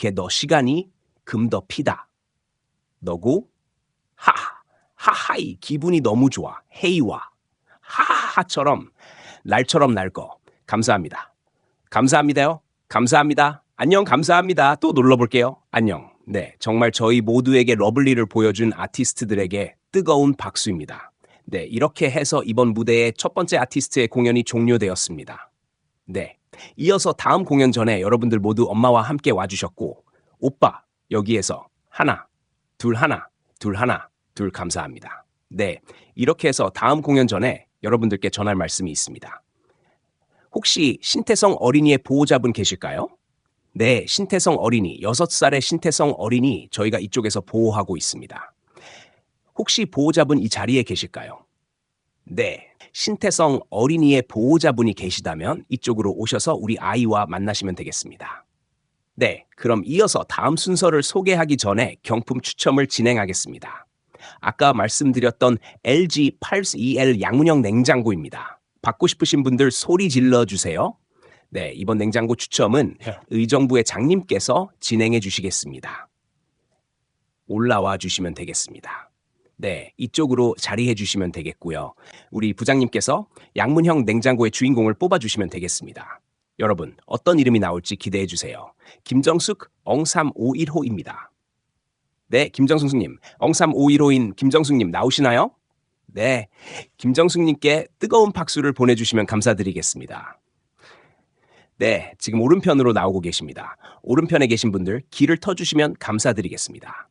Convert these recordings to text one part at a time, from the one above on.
걔너 시간이 금더 피다. 너고 하하 하하이 기분이 너무 좋아 헤이와 하하하처럼 날처럼 날 거 감사합니다. 감사합니다요. 감사합니다. 안녕 감사합니다. 또 놀러 볼게요. 안녕. 네 정말 저희 모두에게 러블리를 보여준 아티스트들에게 뜨거운 박수입니다. 네 이렇게 해서 이번 무대의 첫 번째 아티스트의 공연이 종료되었습니다. 네 이어서 다음 공연 전에 여러분들 모두 엄마와 함께 와주셨고 오빠 여기에서 하나 둘 하나 둘 하나 둘 감사합니다. 네 이렇게 해서 다음 공연 전에 여러분들께 전할 말씀이 있습니다. 혹시 신태성 어린이의 보호자분 계실까요? 네, 신태성 어린이, 6살의 신태성 어린이 저희가 이쪽에서 보호하고 있습니다. 혹시 보호자분 이 자리에 계실까요? 네, 신태성 어린이의 보호자분이 계시다면 이쪽으로 오셔서 우리 아이와 만나시면 되겠습니다. 네, 그럼 이어서 다음 순서를 소개하기 전에 경품 추첨을 진행하겠습니다. 아까 말씀드렸던 LG 82L 양문형 냉장고입니다. 받고 싶으신 분들 소리 질러 주세요. 네, 이번 냉장고 추첨은 의정부의 장님께서 진행해 주시겠습니다. 올라와 주시면 되겠습니다. 네, 이쪽으로 자리해 주시면 되겠고요. 우리 부장님께서 양문형 냉장고의 주인공을 뽑아 주시면 되겠습니다. 여러분, 어떤 이름이 나올지 기대해 주세요. 김정숙 엉351호입니다. 네, 김정숙님, 엉351호인 김정숙님 나오시나요? 네, 김정숙님께 뜨거운 박수를 보내주시면 감사드리겠습니다. 네, 지금 오른편으로 나오고 계십니다. 오른편에 계신 분들 귀를 터주시면 감사드리겠습니다.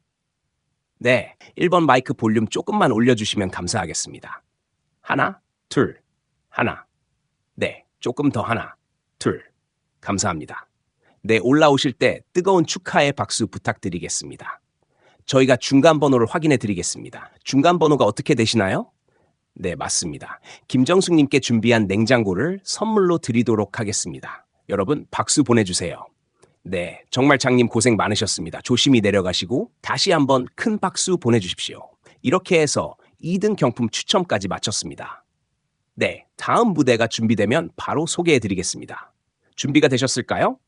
네, 1번 마이크 볼륨 조금만 올려주시면 감사하겠습니다. 하나, 둘, 하나. 네, 조금 더 하나, 둘. 감사합니다. 네, 올라오실 때 뜨거운 축하의 박수 부탁드리겠습니다. 저희가 중간 번호를 확인해 드리겠습니다. 중간 번호가 어떻게 되시나요? 네, 맞습니다. 김정숙님께 준비한 냉장고를 선물로 드리도록 하겠습니다. 여러분, 박수 보내주세요. 네, 정말 장님 고생 많으셨습니다. 조심히 내려가시고 다시 한번 큰 박수 보내주십시오. 이렇게 해서 2등 경품 추첨까지 마쳤습니다. 네, 다음 무대가 준비되면 바로 소개해 드리겠습니다. 준비가 되셨을까요?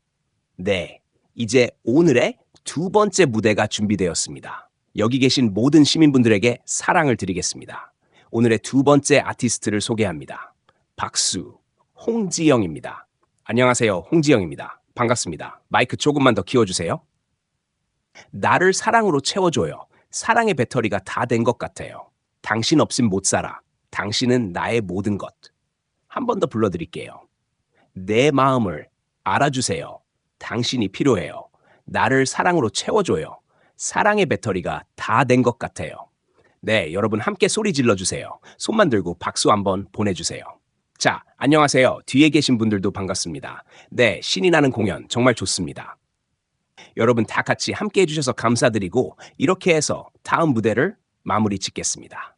네, 이제 오늘의 두 번째 무대가 준비되었습니다. 여기 계신 모든 시민분들에게 사랑을 드리겠습니다. 오늘의 두 번째 아티스트를 소개합니다. 박수, 홍지영입니다. 안녕하세요, 홍지영입니다. 반갑습니다. 마이크 조금만 더 키워주세요. 나를 사랑으로 채워줘요. 사랑의 배터리가 다 된 것 같아요. 당신 없인 못 살아. 당신은 나의 모든 것. 한 번 더 불러드릴게요. 내 마음을 알아주세요. 당신이 필요해요. 나를 사랑으로 채워줘요. 사랑의 배터리가 다 된 것 같아요. 네, 여러분 함께 소리 질러주세요. 손만 들고 박수 한번 보내주세요. 자, 안녕하세요. 뒤에 계신 분들도 반갑습니다. 네, 신이 나는 공연 정말 좋습니다. 여러분 다 같이 함께 해주셔서 감사드리고 이렇게 해서 다음 무대를 마무리 짓겠습니다.